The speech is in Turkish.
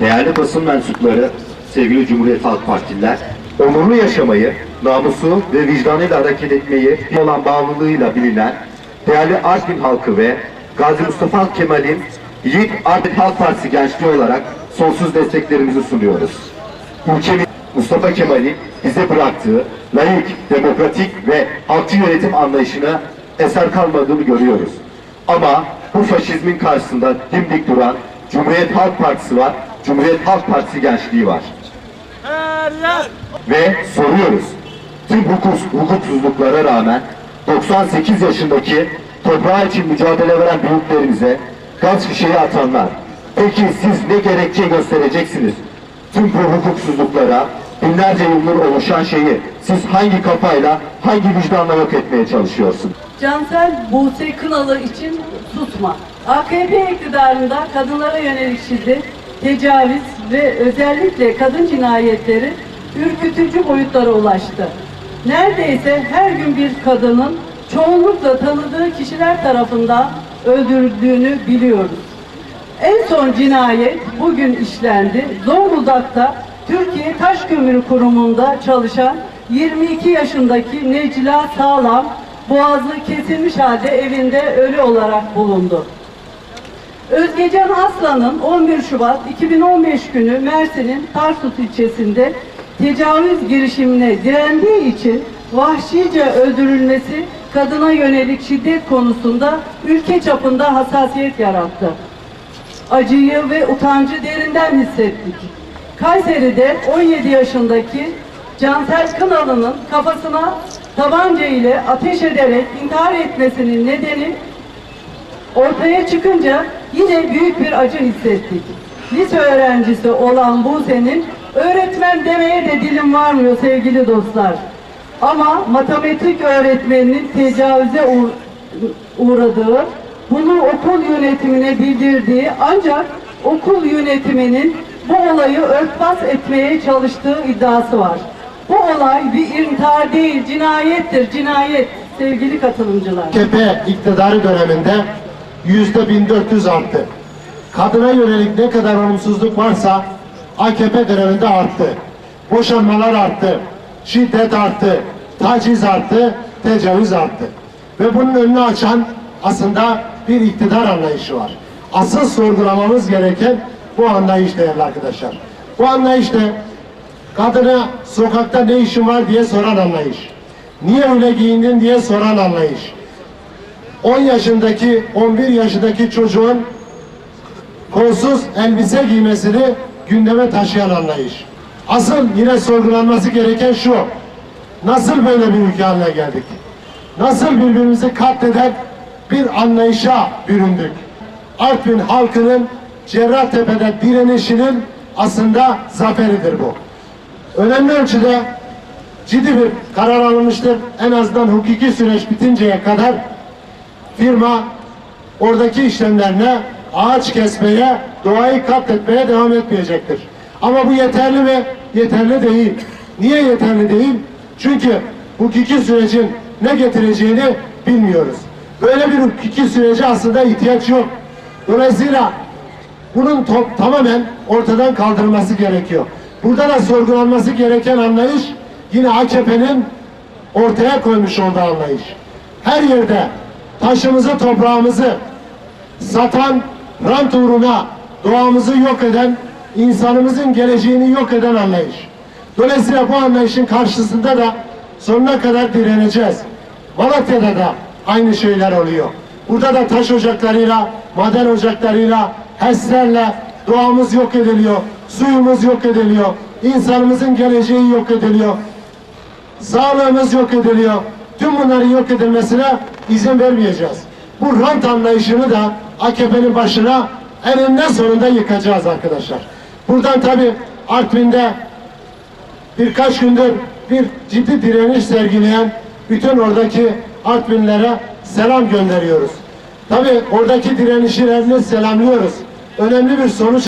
Değerli basın mensupları, sevgili Cumhuriyet Halk Partililer, onurlu yaşamayı, namusu ve vicdanıyla hareket etmeyi olan bağlılığıyla bilinen değerli Artvin halkı ve Gazi Mustafa Kemal'in Yiğit Artvin Halk Partisi gençliği olarak sonsuz desteklerimizi sunuyoruz. Ülkemiz Mustafa Kemal'in bize bıraktığı layık, demokratik ve halkçı yönetim anlayışına eser kalmadığını görüyoruz. Ama bu faşizmin karşısında dimdik duran Cumhuriyet Halk Partisi var, Cumhuriyet Halk Partisi gençliği var. Ve soruyoruz, tüm hukuk, hukuksuzluklara rağmen 98 yaşındaki toprağı için mücadele veren büyüklerimize gaz fişeği atanlar, peki siz ne gerekçe göstereceksiniz? Tüm bu hukuksuzluklara binlerce yıldır oluşan şeyi siz hangi kafayla, hangi vicdanla yok etmeye çalışıyorsunuz? Cansel Buse Kınalı için susma. AKP iktidarında kadınlara yönelik şiddet, tecavüz ve özellikle kadın cinayetleri ürkütücü boyutlara ulaştı. Neredeyse her gün bir kadının çoğunlukla tanıdığı kişiler tarafından öldürüldüğünü biliyoruz. En son cinayet bugün işlendi. Zonguldak'ta Türkiye Taş Kömürü Kurumu'nda çalışan 22 yaşındaki Necla Sağlam boğazı kesilmiş halde evinde ölü olarak bulundu. Özgecan Aslan'ın 11 Şubat 2015 günü Mersin'in Tarsus ilçesinde tecavüz girişimine direndiği için vahşice öldürülmesi kadına yönelik şiddet konusunda ülke çapında hassasiyet yarattı acıyı ve utancı derinden hissettik. Kayseri'de 17 yaşındaki Cansel Kınalı'nın kafasına tabanca ile ateş ederek intihar etmesinin nedeni ortaya çıkınca yine büyük bir acı hissettik. Lise öğrencisi olan Buse'nin öğretmen demeye de dilim varmıyor sevgili dostlar. Ama matematik öğretmeninin tecavüze uğ- uğradığı, bunu okul yönetimine bildirdiği ancak okul yönetiminin bu olayı örtbas etmeye çalıştığı iddiası var. Bu olay bir intihar değil, cinayettir, cinayet sevgili katılımcılar. AKP iktidarı döneminde yüzde 1400 arttı. Kadına yönelik ne kadar olumsuzluk varsa AKP döneminde arttı. Boşanmalar arttı, şiddet arttı, taciz arttı, tecavüz arttı. Ve bunun önünü açan aslında bir iktidar anlayışı var. Asıl sorgulamamız gereken bu anlayış değerli arkadaşlar. Bu anlayış ne? Kadına sokakta ne işin var diye soran anlayış. Niye öyle giyindin diye soran anlayış. 10 yaşındaki, 11 yaşındaki çocuğun kolsuz elbise giymesini gündeme taşıyan anlayış. Asıl yine sorgulanması gereken şu. Nasıl böyle bir ülke haline geldik? Nasıl birbirimizi katleden bir anlayışa büründük? Artvin halkının Cerrahtepe'de direnişinin aslında zaferidir bu. Önemli ölçüde ciddi bir karar alınmıştır. En azından hukuki süreç bitinceye kadar firma oradaki işlemlerine ağaç kesmeye, doğayı katletmeye devam etmeyecektir. Ama bu yeterli mi? Yeterli değil. Niye yeterli değil? Çünkü hukuki sürecin ne getireceğini bilmiyoruz. Böyle bir hukuki sürece aslında ihtiyaç yok. Dolayısıyla bunun tamamen ortadan kaldırılması gerekiyor. Burada da sorgulanması gereken anlayış yine AKP'nin ortaya koymuş olduğu anlayış. Her yerde taşımızı, toprağımızı satan, rant uğruna doğamızı yok eden, insanımızın geleceğini yok eden anlayış. Dolayısıyla bu anlayışın karşısında da sonuna kadar direneceğiz. Malatya'da da aynı şeyler oluyor. Burada da taş ocaklarıyla, maden ocaklarıyla, HES'lerle doğamız yok ediliyor, suyumuz yok ediliyor, insanımızın geleceği yok ediliyor, sağlığımız yok ediliyor. Tüm bunların yok edilmesine izin vermeyeceğiz. Bu rant anlayışını da AKP'nin başına eninde sonunda yıkacağız arkadaşlar. Buradan tabi Artvin'de birkaç gündür bir ciddi direniş sergileyen bütün oradaki Artvinlere selam gönderiyoruz. Tabi oradaki direnişlerini selamlıyoruz. Önemli bir sonuç